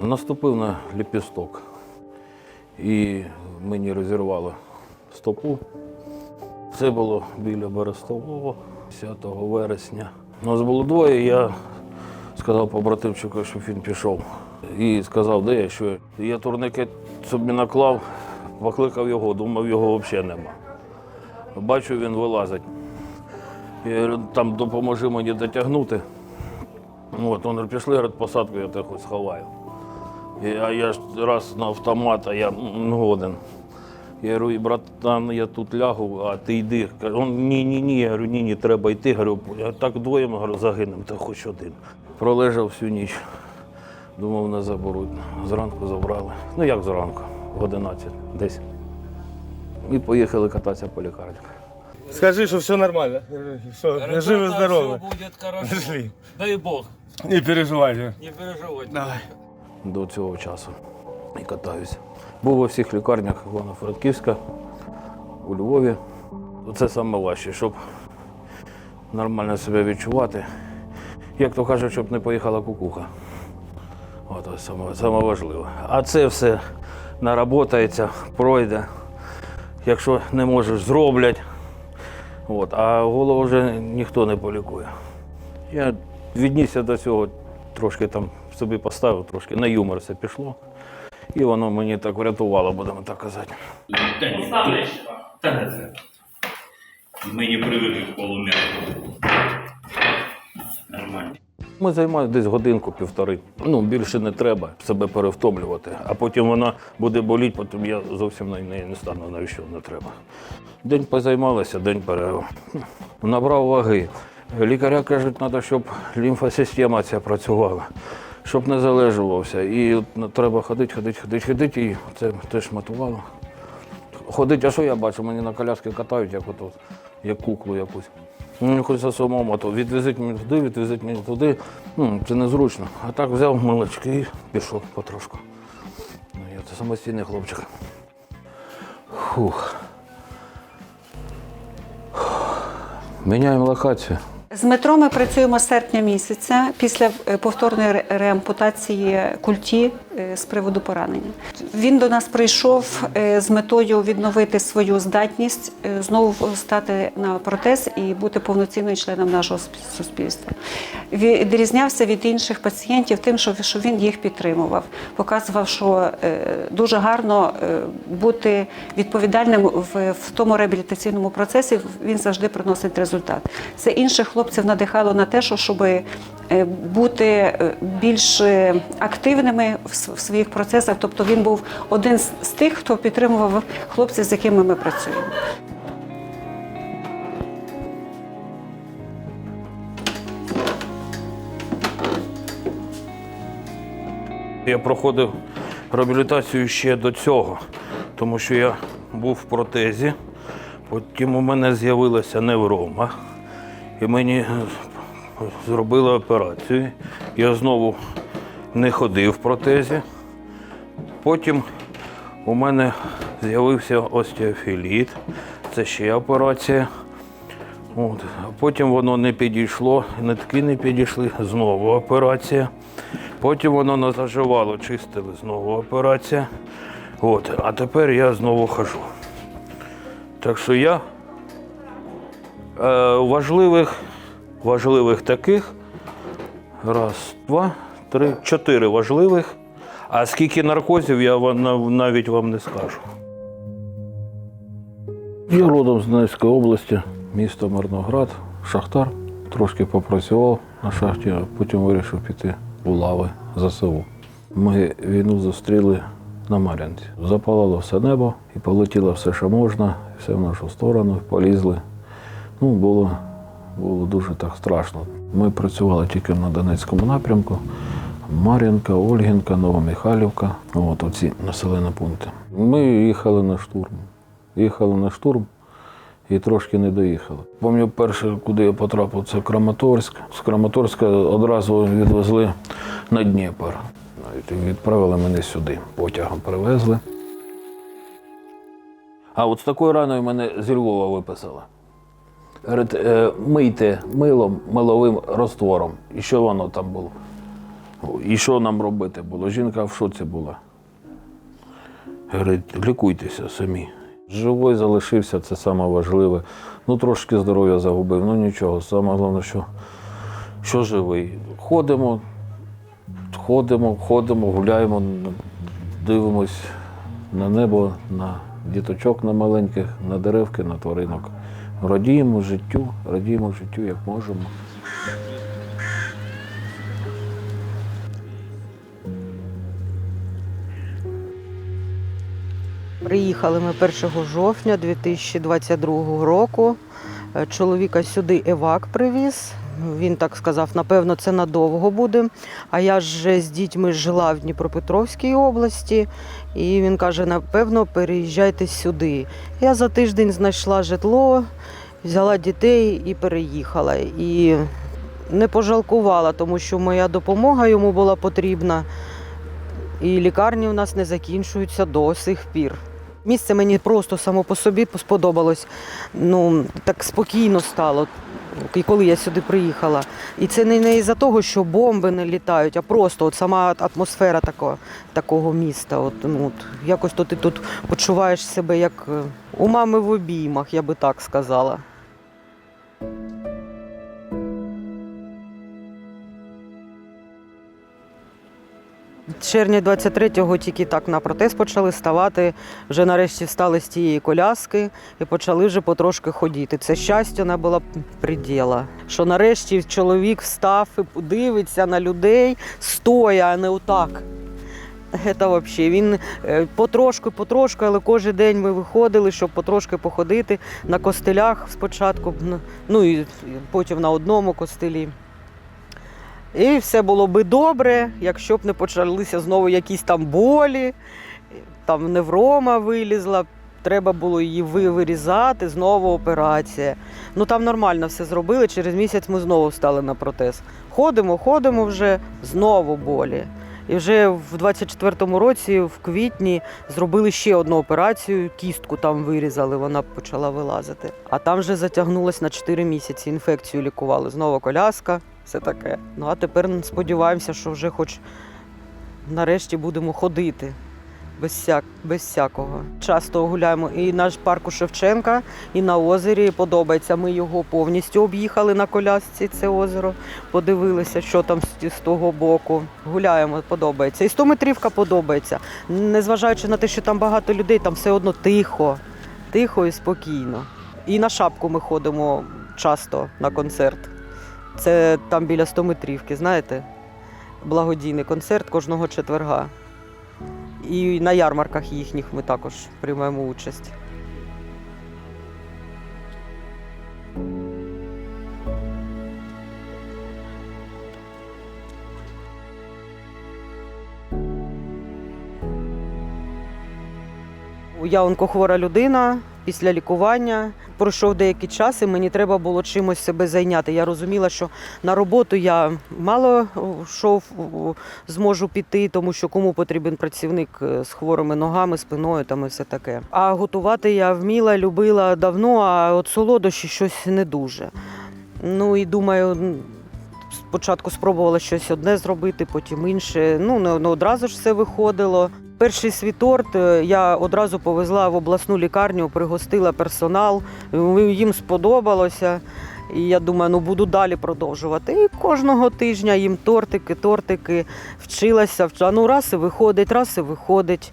Наступив на ліпісток і мені розірвало стопу. Це було біля Берестового 10 вересня. Нас було двоє, я сказав побратимчику, щоб він пішов. І сказав, де я, що я. Турникет собі наклав, покликав його, думав, його взагалі нема. Бачу, він вилазить. Я говорю, там допоможи мені дотягнути. От, він пішли, говорить, посадку я хоч сховаю. А я ж раз на автомат, а я м, годен. Я говорю, «І, братан, я тут лягу, а ти йди. «Он, ні, ні, ні, я говорю, ні, ні, треба йти. Говорю, я так двоєм говорю, загинемо, та хоч один. Пролежав всю ніч. Думав, не заберуть. Зранку забрали. Ну як зранку? В 11 десь. І поїхали кататися по лікарнях. Скажи, что все нормально. Что, Ребята, живы, здоровы. Все будет хорошо. Нашли. Дай Бог, Не переживайте. не переживайте. Давай. До цього часу і катаюся. Був у всіх лікарнях Івано-Франківська, у Львові. Це саме важче, щоб нормально себе відчувати. Як то кажуть, щоб не поїхала кукуха. От ось. А це все наработається, пройде. Якщо не можеш, зроблять. От, а голову вже ніхто не полікує. Я віднісся до цього, трошки там собі поставив, трошки на юмор все пішло. І воно мені так врятувало, будемо так казати. Та ні, то- Та не треба. Ми не привикли к полум'яку. Нормально. Ми займаємо десь годинку-півтори. Ну, більше не треба себе перевтомлювати. А потім вона буде боліти, потім я зовсім на неї не стану, навіщо не треба. День позаймалися, день перерва. Набрав ваги. Лікаря кажуть, треба, щоб лімфосистема ця працювала, щоб не залежувався. І от треба ходити, ходити, ходити, ходити. І це теж мотивувало. Ходить, а що я бачу? Мені на коляски катають, як ото, як куклу якусь. Мені хочеться самому, а то відвезіть мене туди, відвезіть мене туди. Ну, це незручно. А так взяв милочки і пішов потрошку. Ну, я це самостійний хлопчик. Фух. Міняємо локацію. З метро ми працюємо з серпня місяця після е, повторної реампутації культі з приводу поранення. Він до нас прийшов е, з метою відновити свою здатність, е, знову стати на протез і бути повноцінним членом нашого суспільства. Відрізнявся від інших пацієнтів тим, що він їх підтримував, показував, що е, дуже гарно е, бути відповідальним в, тому реабілітаційному процесі. Він завжди приносить результат. Це інших хлопців надихало на те, що щоб е, бути е, більш е, активними в в своїх процесах. Тобто він був один з тих, хто підтримував хлопців, з якими ми працюємо. Я проходив реабілітацію ще до цього, тому що я був в протезі, потім у мене з'явилася неврома, і мені е, зробили операцію. Я знову не ходив в протезі. Потім у мене з'явився остеофіліт, це ще операція. От. Потім воно не підійшло, нитки не підійшли, знову операція. Потім воно не заживало, чистили, знову операція. От. А тепер я знову хожу. Так що я е, важливих, важливих таких. Раз, два, три, чотири важливих. А скільки наркозів, я навіть вам не скажу. Я родом з Донецької області, місто Мирноград, Шахтар. Трошки попрацював на шахті, а потім вирішив піти у лави ЗСУ. Ми війну зустріли на Мар'янці. Запалало все небо і полетіло все, що можна, все в нашу сторону, полізли. Ну, було, було дуже так страшно. Ми працювали тільки на Донецькому напрямку. Мар'їнка, Ольгінка, Новомихайлівка. От оці населені пункти. Ми їхали на штурм. Їхали на штурм і трошки не доїхали. Пам'ятаю, перше, куди я потрапив, це Краматорськ. З Краматорська одразу відвезли на Дніпр. Відправили мене сюди. Потягом привезли. А от з такою раною мене зі Львова виписали. Говорить, «Е, мийте милом, миловим роствором. І що воно там було? І що нам робити було? Жінка в шоці була. Говорить, лікуйтеся самі. Живий залишився, це саме важливе. Ну, трошки здоров'я загубив, ну нічого. Саме головне, що, що живий. Ходимо, ходимо, ходимо, гуляємо, дивимось на небо, на діточок на маленьких, на деревки, на тваринок. Радіємо життю, радіємо життю, як можемо. Приїхали ми 1 жовтня 2022 року. Е, Чоловіка сюди евак привіз. Він так сказав, напевно, це надовго буде. А я ж з дітьми жила в Дніпропетровській області, і він каже: напевно, переїжджайте сюди. Я за тиждень знайшла житло, взяла дітей і переїхала. І не пожалкувала, тому що моя допомога йому була потрібна. І лікарні у нас не закінчуються до сих пір. Місце мені просто само по собі сподобалось. Ну, так спокійно стало, і коли я сюди приїхала. І це не, із-за того, що бомби не літають, а просто от сама атмосфера такого, такого міста. От, ну, от, якось то ти тут почуваєш себе як е, у мами в обіймах, я би так сказала. З червня 23-го тільки так на протест почали ставати. Вже нарешті встали з тієї коляски і почали вже потрошки ходіти. Це щастя не було приділа. Що нарешті чоловік встав і дивиться на людей стоя, а не отак. Це взагалі. Він е, потрошку, потрошку, але кожен день ми виходили, щоб потрошки походити на костелях спочатку, ну і потім на одному костелі. І все було би добре, якщо б не почалися знову якісь там болі, там неврома вилізла, треба було її вирізати, знову операція. Ну там нормально все зробили. Через місяць ми знову стали на протез. Ходимо, ходимо вже, знову болі. І вже в 24-му році, в квітні, зробили ще одну операцію, кістку там вирізали, вона почала вилазити. А там вже затягнулось на 4 місяці. Інфекцію лікували. Знову коляска, все таке. Ну а тепер сподіваємося, що вже хоч нарешті будемо ходити. Без, всяк, без всякого. Часто гуляємо і на парку Шевченка, і на озері. Подобається. Ми його повністю об'їхали на колясці, це озеро, подивилися, що там з, того боку. Гуляємо, подобається. І 100-метрівка подобається. Незважаючи на те, що там багато людей, там все одно тихо, тихо і спокійно. І на шапку ми ходимо часто на концерт. Це там біля 100-метрівки, знаєте? Благодійний концерт кожного четверга. І на ярмарках їхніх ми також приймаємо участь. Я онкохвора людина після лікування. Пройшов деякий час, і мені треба було чимось себе зайняти. Я розуміла, що на роботу я мало що зможу піти, тому що кому потрібен працівник е, з хворими ногами, спиною там і все таке. А готувати я вміла, любила давно, а от солодощі щось не дуже. Ну і думаю, спочатку спробувала щось одне зробити, потім інше. Ну, не одразу ж все виходило. Перший свій торт е, я одразу повезла в обласну лікарню, пригостила персонал. Їм сподобалося. І я думаю, ну буду далі продовжувати. І кожного тижня їм тортики, тортики, вчилася, вчила. Ну, раз і виходить, раз і виходить.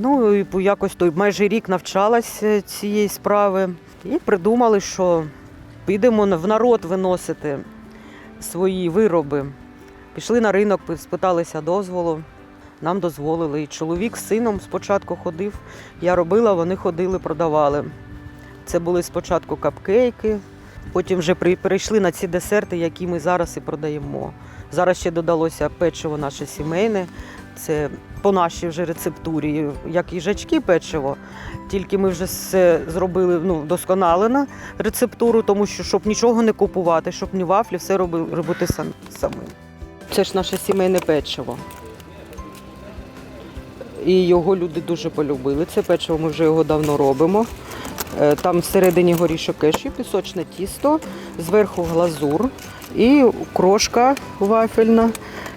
Ну і якось той майже рік навчалася цієї справи. І придумали, що підемо в народ виносити свої вироби. Пішли на ринок, спиталися дозволу. Нам дозволили. І чоловік з сином спочатку ходив. Я робила, вони ходили, продавали. Це були спочатку капкейки, потім вже при- перейшли на ці десерти, які ми зараз і продаємо. Зараз ще додалося печиво наше сімейне. Це по нашій вже рецептурі, як їжачки печиво. Тільки ми вже все зробили ну, вдосконалено рецептуру, тому що щоб нічого не купувати, щоб ні вафлі, все роби, робити сам, самим. Це ж наше сімейне печиво. І його люди дуже полюбили. Це печиво ми вже його давно робимо. Е, Там всередині горішок кеші, пісочне тісто, зверху глазур і крошка вафельна.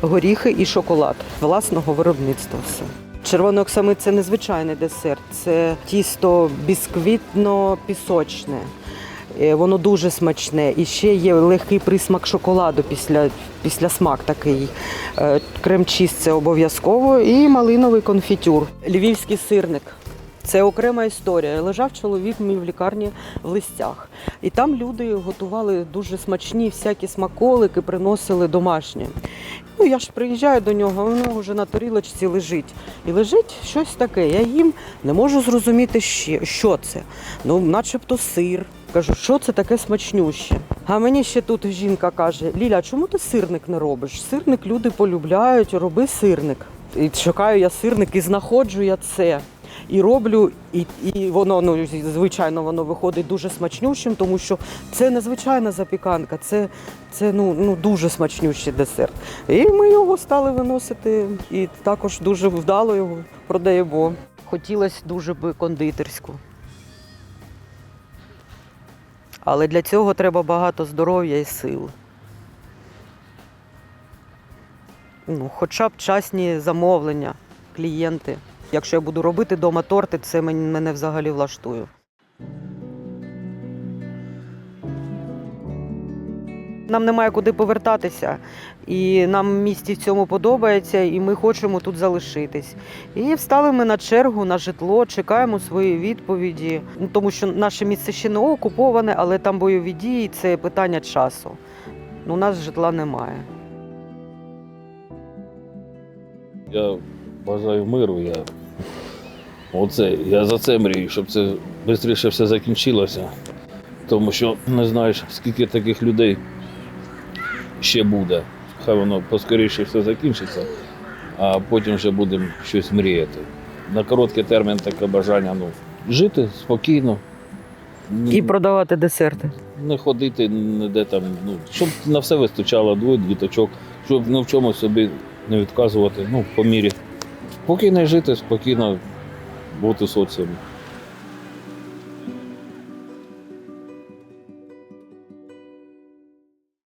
горіхи і шоколад власного виробництва. Все. Червоний оксамит це незвичайний десерт, це тісто бісквітно-пісочне. Е, Воно дуже смачне. І ще є легкий присмак шоколаду після, після смак такий. Е, Крем-чіз це обов'язково. І малиновий конфітюр. Львівський сирник. Це окрема історія. Лежав чоловік мій в лікарні в листях. І там люди готували дуже смачні всякі смаколики, приносили домашні. Ну, я ж приїжджаю до нього, а воно вже на тарілочці лежить. І лежить щось таке. Я їм не можу зрозуміти, що це. Ну, начебто сир. Кажу, що це таке смачнюще. А мені ще тут жінка каже: Ліля, чому ти сирник не робиш? Сирник люди полюбляють, роби сирник. І шукаю я сирник і знаходжу я це. І роблю, і, і воно ну звичайно воно виходить дуже смачнющим, тому що це незвичайна запіканка, це, це ну, ну дуже смачнющий десерт. І ми його стали виносити, і також дуже вдало його продаємо. Хотілося дуже би кондитерську. Але для цього треба багато здоров'я і сил. Ну, хоча б часні замовлення, клієнти. Якщо я буду робити вдома торти, це мене взагалі влаштує. Нам немає куди повертатися, і нам місті в цьому подобається, і ми хочемо тут залишитись. І встали ми на чергу на житло, чекаємо свої відповіді, тому що наше місце ще не окуповане, але там бойові дії це питання часу. Ну, у нас житла немає. Я бажаю миру. Я... Оце, я за це мрію, щоб це швидше все закінчилося. Тому що не знаєш, скільки таких людей ще буде. Хай воно поскоріше все закінчиться, а потім вже будемо щось мріяти. На короткий термін таке бажання ну, жити спокійно, І продавати десерти. не ходити ніде там, ну, щоб на все вистачало двоє діточок, щоб ні в чому собі не відказувати, ну, по мірі. Спокійно жити, спокійно бути в соціумі.